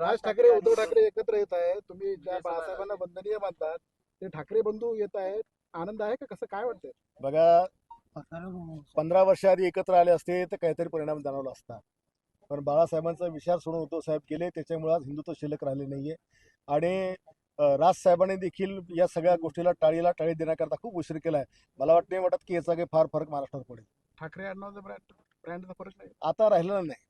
राज ठाकरे उद्धव ठाकरे एकत्र येत आहेत. तुम्ही ज्या बाळासाहेबांना वंदनीय मानतात ते ठाकरे बंधू येत आहेत. आनंद आहे का? कसं काय वाटतंय? बघा पंधरा वर्षाआधी एकत्र आले असते तर काहीतरी परिणाम जाणवला असता. पण बाळासाहेबांचा विचार सोडून उद्धव साहेब गेले त्याच्यामुळे आज हिंदुत्व शिल्लक राहिले नाहीये. आणि अं, राजसाहेबांनी देखील या सगळ्या गोष्टीला टाळीला टाळी देण्याकरता खूप उशीर केलाय. मला वाटत नाही वाटत की याचा काही फार फरक महाराष्ट्रात पडेल. ठाकरे ब्रँड ब्रँडचा फरक नाही. आता राहिलेला नाही.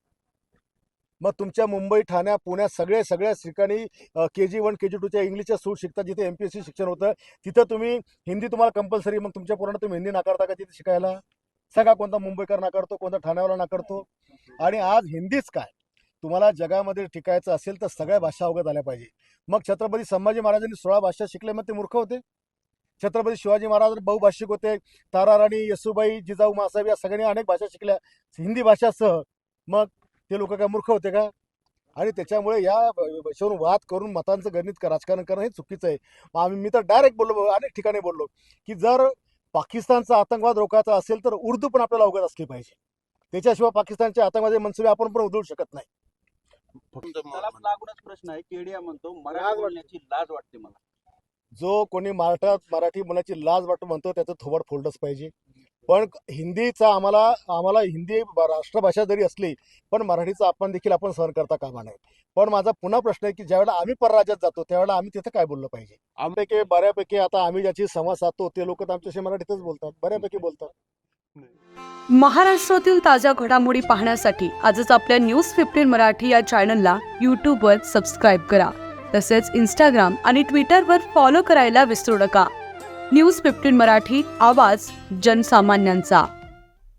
मग तुमच्या मुंबई ठाण्या पुण्यात सगळे सगळ्या ठिकाणी के जी वन के जी टूच्या इंग्लिशच्या सूट शिकतात जिथे एम पी एस सी शिक्षण होतं तिथं तुम्ही हिंदी तुम्हाला कंपल्सरी मग तुमच्या पोरांना तुम्ही हिंदी नाकारता का तिथे शिकायला? सगळा कोणता मुंबईकर नाकारतो कोणता ठाण्यावाला नाकारतो. आणि आज हिंदीच काय? तुम्हाला जगामध्ये टिकायचं असेल तर सगळ्या भाषा अवगत आल्या पाहिजे. मग छत्रपती संभाजी महाराजांनी सोळा भाषा शिकले मग ते मूर्ख होते. छत्रपती शिवाजी महाराज बहुभाषिक होते. तारा राणी येसुबाई जिजाऊ मासाहेब या सगळ्यांनी अनेक भाषा शिकल्या. हिंदी भाषासह मग ते लोक काय मूर्ख होते का? आणि त्याच्यामुळे या विषयावरून वाद करून मतांचं गणित राजकारण करणं हे चुकीचं आहे. आम्ही मी तर डायरेक्ट बोललो अनेक ठिकाणी बोललो की जर पाकिस्तानचा आतंकवाद रोखायचा असेल तर उर्दू पण आपल्याला अवगत असली पाहिजे. त्याच्याशिवाय पाकिस्तानचे आतंकवादी मनसुबे आपण पण उधळू शकत नाही. लागूनच प्रश्न आहे. केडिया म्हणतो मराठी. बोलण्याची लाज वाटते मला. जो कोणी मराठात मराठी बोलण्याची लाज वाटतो म्हणतो त्याचं थोबड फोडलंच पाहिजे. पण हिंदीचा आम्हाला आम्हाला हिंदी राष्ट्रभाषा जरी असली पण मराठीचा आपण देखील आपण सहन करता कामा नये. पण माझा पुन्हा प्रश्न आहे की ज्यावेळेला आम्ही परराज्यात जातो त्यावेळेला आम्ही तिथं काय बोललं पाहिजे? आमपैकी बऱ्यापैकी आता आम्ही ज्याची संवाद साधतो ते लोक आमच्याशी मराठीतच बोलतात. बऱ्यापैकी बोलतात. महाराष्ट्रातील ताज्या घडामोडी पाहण्यासाठी आजच आपल्या न्यूज फिफ्टीन मराठी या चॅनलला यूट्यूबवर सबस्क्राईब करा. तसेच इंस्टाग्राम आणि ट्विटरवर फॉलो करायला विसरू नका. न्यूज फिफ्टीन मराठी आवाज जनसामान्यांचा.